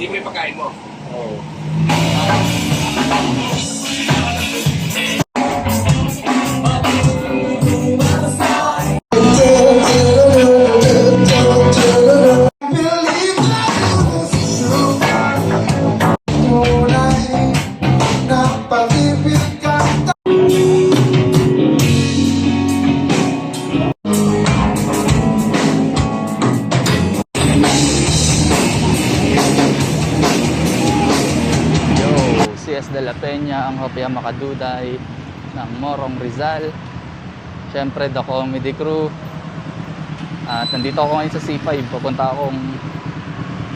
Hindi mo yung pagkain mo. Oo. Yo, de la Peña, ang Hopia Makaduday ng Morong Rizal. Siyempre, The Comedy Crew. At nandito ako ngayon sa C5. Pupunta akong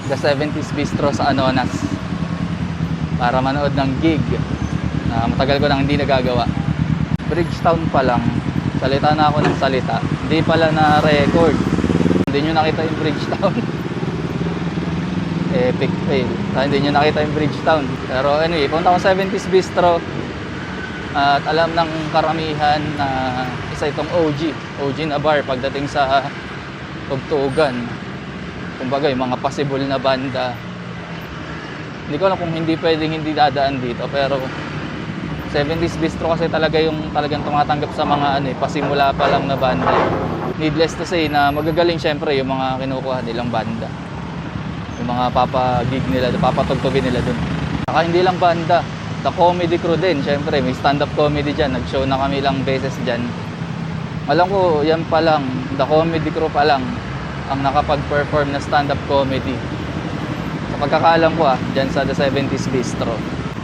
The 70s Bistro sa Anonas para manood ng gig na matagal ko nang hindi nagagawa. Bridgetown pa lang. Salita na ako ng salita. Hindi pala na record. Hindi nyo nakita yung Bridgetown. epic fail. Kaya hindi nyo nakita yung Bridgetown. Pero anyway, punta sa 70s Bistro. At alam ng karamihan na isa itong OG. OG na bar pagdating sa tugtugan. Kumbaga yung mga possible na banda. Hindi ko alam kung hindi pwedeng hindi dadaan dito. Pero 70s Bistro kasi talaga yung talagang tumatanggap sa mga ano eh, pasimula pa lang na banda. Needless to say na magagaling syempre yung mga kinukuha nilang banda yung mga papagig nila, papatugtugin nila dun. Saka hindi lang banda, the comedy crew din, syempre may stand-up comedy dyan, nag-show na kami ilang beses dyan. Alam ko, yan pa lang, the comedy crew pa lang, ang nakapag-perform na stand-up comedy. Sa pagkakaalam ko ah, dyan sa The 70s Bistro.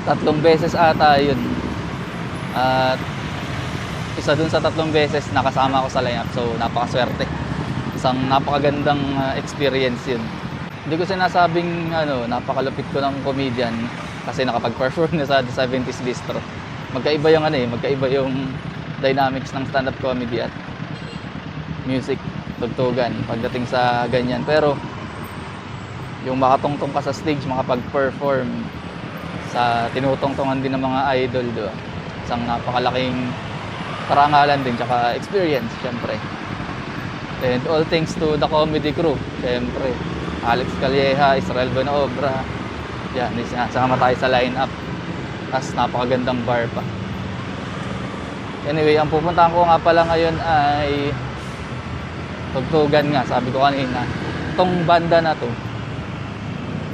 Tatlong beses ata yun. At isa dun sa tatlong beses nakasama ko sa lineup, so napakaswerte. Isang napakagandang ah, experience yun. Hindi ko sinasabing ano, napakalupit ko ng comedian kasi nakapag-perform na sa The 70s Bistro. Magkaiba yung ano eh, magkaiba yung dynamics ng stand-up comedy at music, tugtugan pagdating sa ganyan. Pero yung makatungtong ka sa stage, makapag-perform sa tinutungtungan din ng mga idol do. Isang napakalaking karangalan din tsaka experience syempre. And all thanks to the comedy crew, syempre. Alex Calleja, Israel Benaobra. Yan, sinasama tayo sa lineup. Tapos napakagandang bar pa. Anyway, ang pupuntahan ko nga pala ngayon ay tugtugan nga, sabi ko kanina. Itong banda na to,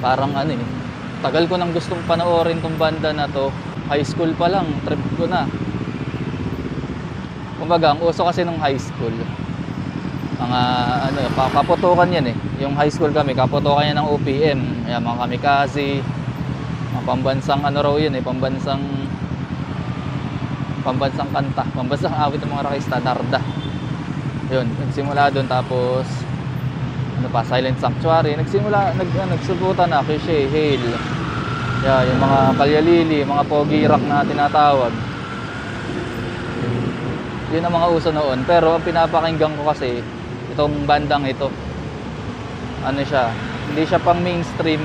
parang ano eh, tagal ko nang gustong panoorin tong banda na to. High school pa lang, trip ko na. Kumbaga, ang uso kasi nung high school, mga ano, kaputukan yan eh. Yung high school kami, kaputukan yan ng OPM. Yan, mga kamikaze, mga pambansang ano raw yun eh, pambansang pambansang kanta, pambansang awit ng mga rakista, Narda. Yun, nagsimula doon tapos ano pa, Silent Sanctuary. Nagsimula, nag, uh, nagsubutan na, Cliche, Hail. Yeah, yung mga Kalyalili, mga Pogi Rock na tinatawag. Yun ang mga uso noon. Pero ang pinapakinggan ko kasi, itong bandang ito, ano siya, hindi siya pang mainstream.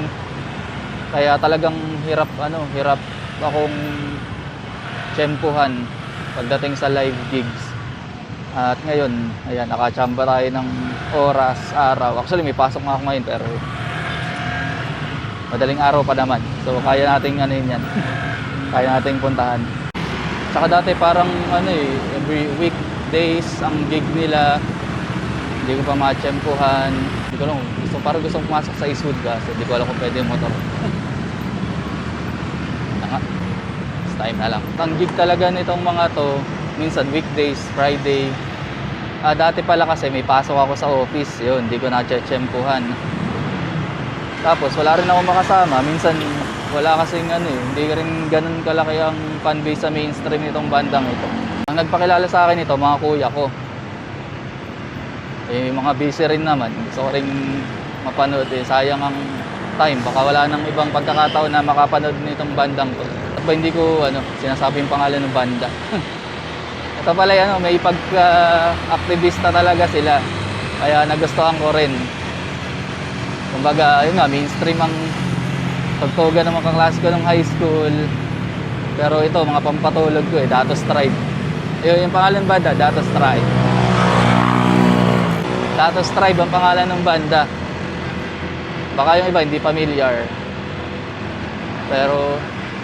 Kaya talagang hirap, ano, hirap akong tsempuhan pagdating sa live gigs. At ngayon, ayan, nakachamba tayo ng oras, araw. Actually, may pasok nga ako ngayon, pero madaling araw pa naman. So, kaya nating ano yun yan. kaya nating puntahan. Tsaka dati parang ano eh, every weekdays ang gig nila. Hindi ko pa matsyempuhan. Hindi ko alam, gusto, parang gusto pumasok sa Eastwood kasi hindi ko alam kung pwede yung motor. Ito nga. This time na lang. Ang talaga nitong mga to, minsan weekdays, Friday. Ah, dati pala kasi may pasok ako sa office, yun, hindi ko na-tsempuhan. Tapos wala rin ako makasama. Minsan wala kasing ano eh, hindi rin ganun kalaki ang fanbase sa mainstream nitong bandang ito. Ang nagpakilala sa akin ito, mga kuya ko. Eh, mga busy rin naman. Gusto ko rin mapanood eh. Sayang ang time. Baka wala nang ibang pagkakataon na makapanood nitong bandang to. At ba hindi ko ano, sinasabi yung pangalan ng banda. ito pala ano, may pagka-aktivista talaga sila. Kaya nagustuhan ko rin. Kumbaga, yun nga, mainstream ang pagtugan ng mga kaklase ko nung high school. Pero ito, mga pampatulog ko eh, Datos Tribe. Yun, yung pangalan banda, Datos Tribe. Datos Tribe ang pangalan ng banda. Baka yung iba hindi familiar. Pero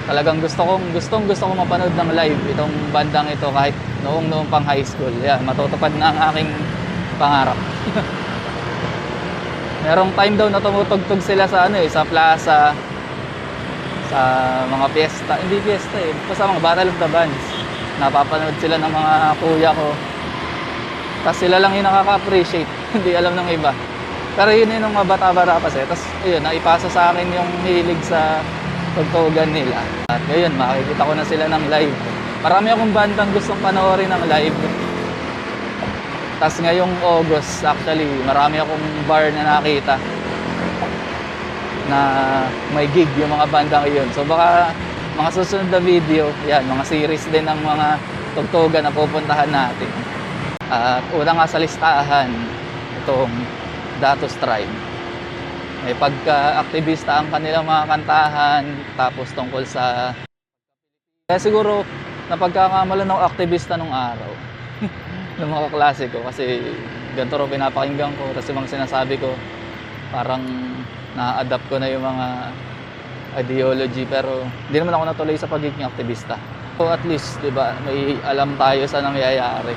talagang gusto kong gustong gusto kong mapanood ng live itong bandang ito kahit noong noong pang high school. Yan, matutupad na ang aking pangarap. Merong time daw na tumutugtog sila sa ano eh, sa plaza, sa mga piyesta. Hindi piyesta eh, basta mga Battle of the Bands. Napapanood sila ng mga kuya ko. Tapos sila lang yung nakaka-appreciate. Hindi alam ng iba. Pero yun yun yung mga bata-bata kasi. Tapos ayun, naipasa sa akin yung hilig sa tugtugan nila. At ngayon, makikita ko na sila ng live. Marami akong bandang gustong panoorin ng live. Tapos ngayong August, actually, marami akong bar na nakita na may gig yung mga bandang iyon. So baka mga susunod na video, yan, mga series din ng mga tugtugan na pupuntahan natin. At una nga sa listahan, itong Datos Tribe. May pagka-aktivista ang kanilang mga kantahan, tapos tungkol sa... Kaya siguro, napagkakamala ng aktivista nung araw. ng mga klase ko kasi ganito rin pinapakinggan ko tapos yung mga sinasabi ko parang na-adapt ko na yung mga ideology pero hindi naman ako natuloy sa pagiging aktivista. So at least, 'di ba, may alam tayo sa nangyayari.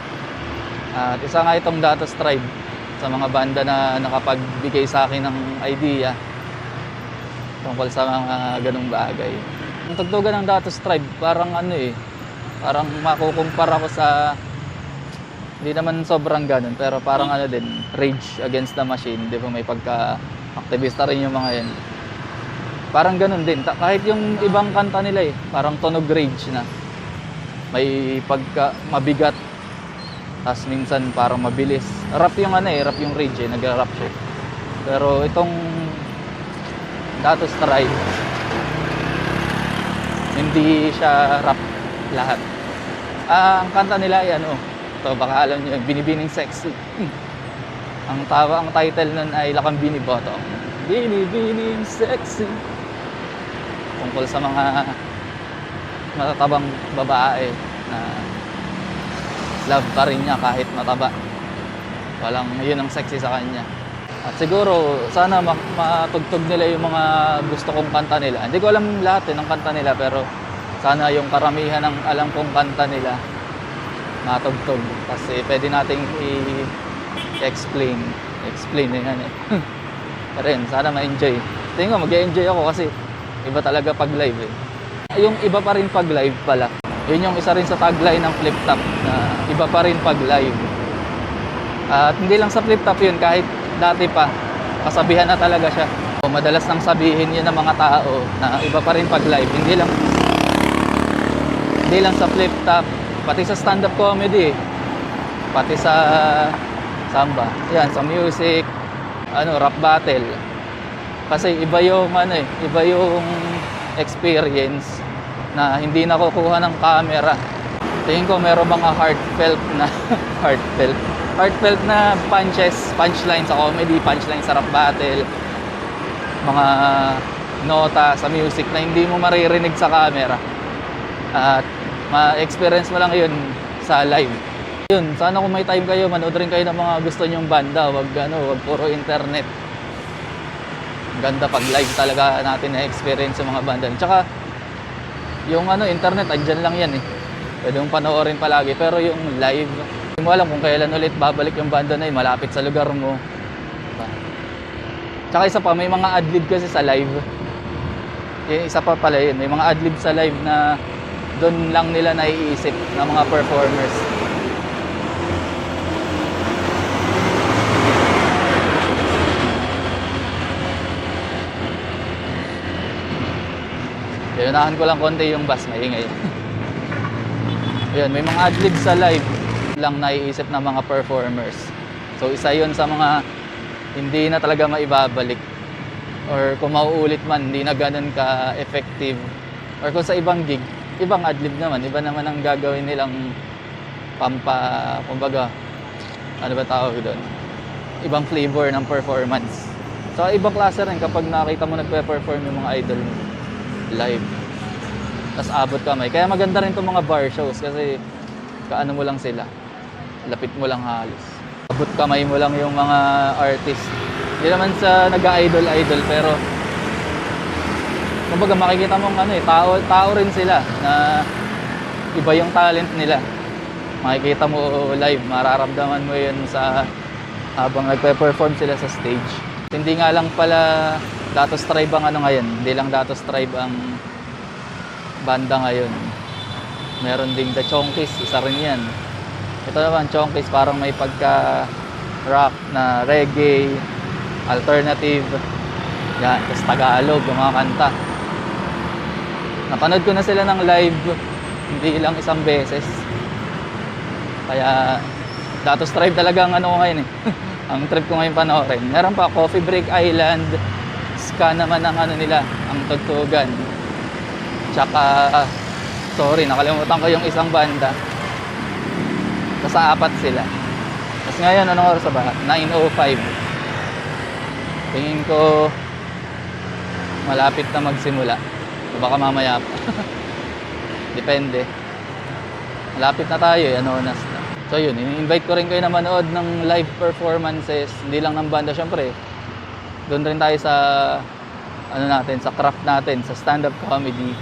At isa nga itong Datos Tribe sa mga banda na nakapagbigay sa akin ng idea tungkol sa mga ganung bagay. Ang tugtugan ng Datos Tribe, parang ano eh, parang makukumpara ko sa hindi naman sobrang ganun, pero parang ano din, Rage Against the Machine, di ba may pagka-aktivista rin yung mga yan. Parang ganun din, kahit yung ibang kanta nila eh, parang tunog rage na. May pagka mabigat, tapos minsan parang mabilis. Rap yung ano eh, rap yung rage eh, nag-rap siya. Pero itong Datos Tribe, hindi siya rap lahat. Ah, ang kanta nila ay ano, to baka alam niyo, Binibining Sexy. ang tawa, ang title nun ay Lakang Biniboto. Binibining Sexy. Tungkol sa mga matatabang babae na love pa rin niya kahit mataba. Walang, yun ang sexy sa kanya. At siguro, sana ma- matugtog nila yung mga gusto kong kanta nila. Hindi ko alam lahat eh, ng kanta nila, pero sana yung karamihan ng alam kong kanta nila matugtog. Kasi pwede nating i-explain. Explain na yan eh. Pero yun, sana ma-enjoy. Tingin mag-enjoy ako kasi iba talaga pag live eh. Yung iba pa rin pag live pala. Yun yung isa rin sa tagline ng Flip Top na iba pa rin pag live. At hindi lang sa Flip Top yun, kahit dati pa, kasabihan na talaga siya. O, madalas nang sabihin yun ng mga tao na iba pa rin pag live. Hindi lang hindi lang sa Flip Top, pati sa stand-up comedy, pati sa samba, yan, sa music, ano, rap battle. Kasi iba yung ano eh, iba yung experience na hindi nakukuha ng camera. Tingin ko meron mga heartfelt na heartfelt heartfelt na punches, punchline sa comedy, punchline sa rap battle, mga nota sa music na hindi mo maririnig sa camera. At ma-experience mo lang yun sa live. Yun, sana kung may time kayo, manood rin kayo ng mga gusto nyong banda. Wag, ano, wag puro internet. Ganda pag live talaga natin na-experience yung mga banda. Tsaka, yung ano, internet, andyan lang yan eh. Pwede mong panoorin palagi. Pero yung live, hindi mo alam kung kailan ulit babalik yung banda na yun, malapit sa lugar mo. Tsaka isa pa, may mga adlib kasi sa live. Yung isa pa pala yun, may mga adlib sa live na doon lang nila naiisip ng mga performers. Iunahan ko lang konti yung bus, maingay. Ayun, may mga adlib sa live lang naiisip ng mga performers. So isa yun sa mga hindi na talaga maibabalik. Or kung mauulit man, hindi na ganun ka-effective. Or kung sa ibang gig, ibang adlib naman, iba naman ang gagawin nilang pampa, kumbaga, ano ba tawag doon? Ibang flavor ng performance. So, ibang klase rin kapag nakita mo nagpe-perform yung mga idol mo live. Tapos abot kamay. Kaya maganda rin itong mga bar shows kasi kaano mo lang sila. Lapit mo lang halos. Abot kamay mo lang yung mga artist. Hindi naman sa nag-idol-idol pero kumbaga makikita mong ano eh, tao, tao rin sila na iba yung talent nila. Makikita mo live, mararamdaman mo yun sa habang nagpe-perform sila sa stage. Hindi nga lang pala Datos Tribe ang ano ngayon, hindi lang Datos Tribe ang banda ngayon. Meron ding The Chonkies, isa rin yan. Ito naman, Chonkies, parang may pagka rock na reggae, alternative, yan, tapos Tagalog, yung mga kanta. Napanood ko na sila ng live, hindi lang isang beses. Kaya, Datos Tribe talaga ang ano ko ngayon eh. ang trip ko ngayon panoorin. Meron pa Coffee Break Island, ska naman ang ano nila, ang tugtugan. Tsaka, sorry, nakalimutan ko yung isang banda. Nasa apat sila. Tapos ngayon, anong oras ba? 9.05. Tingin ko, malapit na magsimula. O baka mamaya pa. Depende. Malapit na tayo eh, ano na. So yun, invite ko rin kayo na manood ng live performances, hindi lang ng banda syempre. Doon rin tayo sa ano natin, sa craft natin, sa stand-up comedy.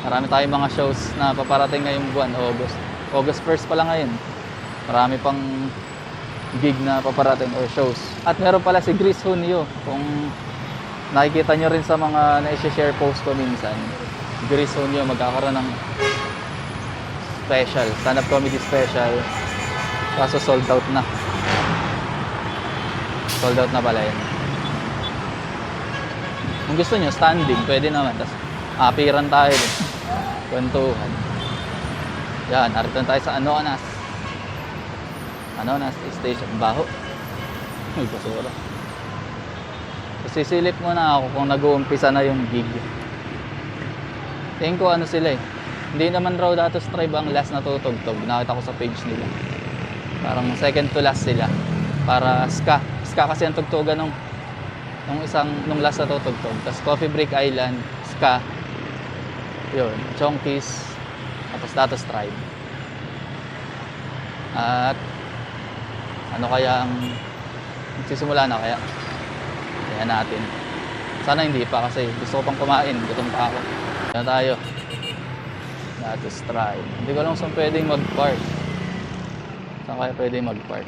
Marami tayong mga shows na paparating ngayong buwan, August. August 1st pa lang ngayon. Marami pang gig na paparating or shows. At meron pala si Gris Hunyo, kung nakikita nyo rin sa mga na-share post ko minsan. Gris Hunyo magkakaroon ng special, stand-up comedy special. Kaso sold out na. Sold out na pala yun. Kung gusto nyo, standing, pwede naman. Tapos, apiran tayo din. Kwentuhan. Yan, narito na tayo sa Anonas. Anonas Station. Baho. May basura. So, sisilip muna ako kung nag-uumpisa na yung gig. Tingin ko ano sila eh. Hindi naman raw datos tribe ang last na tutugtog. Nakita ko sa page nila. Parang second to last sila. Para ska. Ska kasi ang tugtugan nung nung isang nung last na tutugtog. Tapos Coffee Break Island, ska. Yun, Chonkies, tapos Datos Tribe. At ano kaya ang magsisimula na kaya? Kaya natin. Sana hindi pa kasi gusto ko pang kumain. Gutom pa ako. Kaya tayo. Datos Tribe. Hindi ko alam kung saan pwedeng mag-park. Saan kaya pwedeng mag-park?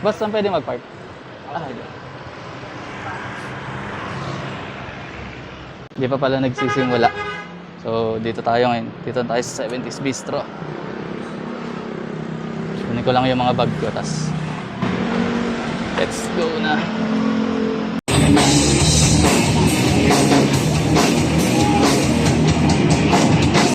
Basta saan pwedeng mag-park? Ah, hindi. Pa pala nagsisimula. So, dito tayo ngayon. Dito tayo sa 70s Bistro. Kunin ko lang yung mga bag ko, tas let's go na.